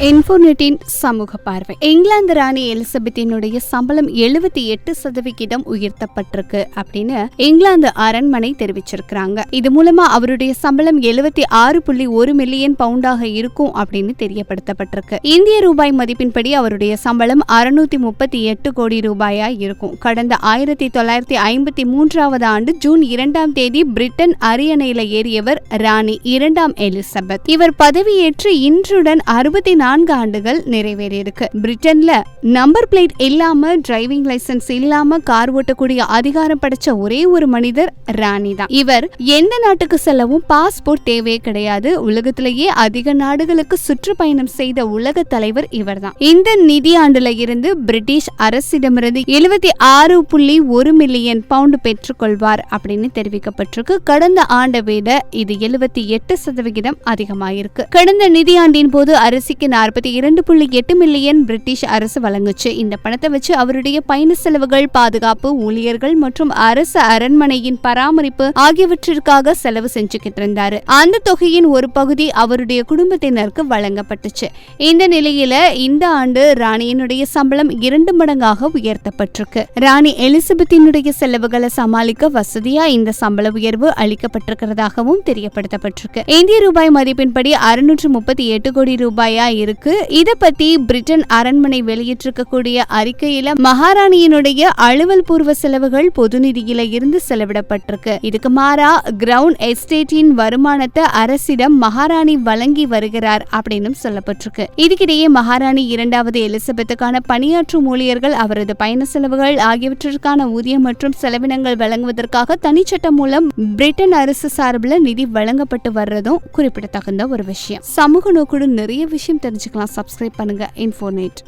இன்ஃபோநெட்டின் சமூக பார்வை. இங்கிலாந்து ராணி எலிசபெத்தினுடைய சம்பளம் எழுபத்தி எட்டு சதவிகிதம் உயர்த்தப்பட்டிருக்கு அப்படின்னு இங்கிலாந்து அரண்மனை தெரிவிச்சிருக்கிறாங்க. இது மூலமா அவருடைய சம்பளம் எழுபத்தி ஆறு புள்ளி ஒரு மில்லியன் பவுண்டாக இருக்கும் அப்படின்னு தெரியப்படுத்தப்பட்டிருக்கு. இந்திய ரூபாய் மதிப்பின்படி அவருடைய சம்பளம் அறுநூத்தி முப்பத்தி எட்டு கோடி ரூபாயா இருக்கும். கடந்த ஆயிரத்தி தொள்ளாயிரத்தி ஐம்பத்தி மூன்றாவது ஆண்டு ஜூன் இரண்டாம் தேதி பிரிட்டன் அரியணையில ஏறியவர் ராணி இரண்டாம் எலிசபெத். இவர் பதவியேற்று இன்றுடன் அறுபத்தி நான்கு ஆண்டுகள் நிறைவேறியிருக்கு. பிரிட்டன்ல நம்பர் பிளேட் இல்லாம டிரைவிங் லைசன்ஸ் இல்லாம கார் ஓட்டக்கூடிய அதிகாரம் படைச்ச ஒரே ஒரு மனிதர் ராணி தான். இவர் எந்த நாட்டுக்கு செல்லவும் பாஸ்போர்ட் தேவையே கிடையாது. உலகத்திலேயே அதிக நாடுகளுக்கு சுற்றுப்பயணம் செய்த உலக தலைவர் இவர் தான். இந்த நிதியாண்டுல இருந்து பிரிட்டிஷ் அரசிடமிருந்து எழுபத்தி ஆறு புள்ளி ஒரு மில்லியன் பவுண்ட் பெற்றுக்கொள்வார் அப்படின்னு தெரிவிக்கப்பட்டிருக்கு. கடந்த ஆண்டை விட இது எழுபத்தி எட்டு சதவிகிதம் அதிகமாயிருக்கு. கடந்த நிதியாண்டின் போது அரசிக்கு நாற்பத்தி இரண்டு புள்ளி எட்டு மில்லியன் பிரிட்டிஷ் அரசு வழங்குச்சு. இந்த பணத்தை வச்சு அவருடைய பயண செலவுகள் பாதுகாப்பு ஊழியர்கள் மற்றும் அரசு அரண்மனையின் பராமரிப்பு ஆகியவற்றிற்காக செலவு செஞ்சுக்கிட்டு இருந்தாரு. அந்த தொகையின் ஒரு பகுதி அவருடைய குடும்பத்தினருக்கு வழங்கப்பட்டுச்சு. இந்த நிலையில இந்த ஆண்டு ராணியினுடைய சம்பளம் இரண்டு மடங்காக உயர்த்தப்பட்டிருக்கு. ராணி எலிசபெத்தினுடைய செலவுகளை சமாளிக்க வசதியா இந்த சம்பள உயர்வு அளிக்கப்பட்டிருக்கிறதாகவும் தெரியப்படுத்தப்பட்டிருக்கு. இந்திய ரூபாய் மதிப்பின்படி அறுநூற்று முப்பத்தி எட்டு கோடி ரூபாயா இருக்கு. இத பத்தி பிரிட்டன் அரண்மனை வெளியிட்டிருக்கக்கூடிய அறிக்கையில மகாராணியினுடைய அலுவல் பூர்வ செலவுகள் பொது நிதியில இருந்து செலவிடப்பட்டிருக்கு. இதுக்கு மாறா கிரவுண்ட் எஸ்டேட்டின் வருமானத்தை அரசிடம் மகாராணி வழங்கி வருகிறார் அப்படின்னு சொல்லப்பட்டிருக்கு. இதுக்கிடையே மகாராணி இரண்டாவது எலிசபெத்துக்கான பணியாற்றும் ஊழியர்கள் அவரது பயண செலவுகள் ஆகியவற்றிற்கான ஊதியம் மற்றும் செலவினங்கள் வழங்குவதற்காக தனிச்சட்டம் மூலம் பிரிட்டன் அரசு சார்பில் நிதி வழங்கப்பட்டு வர்றதும் குறிப்பிடத்தகுந்த ஒரு விஷயம். சமூக நோக்குடன் நிறைய விஷயம் தெரிஞ்சுக்கலாம். சப்ஸ்கிரைப் பண்ணுங்க. இன்ஃபோனேட்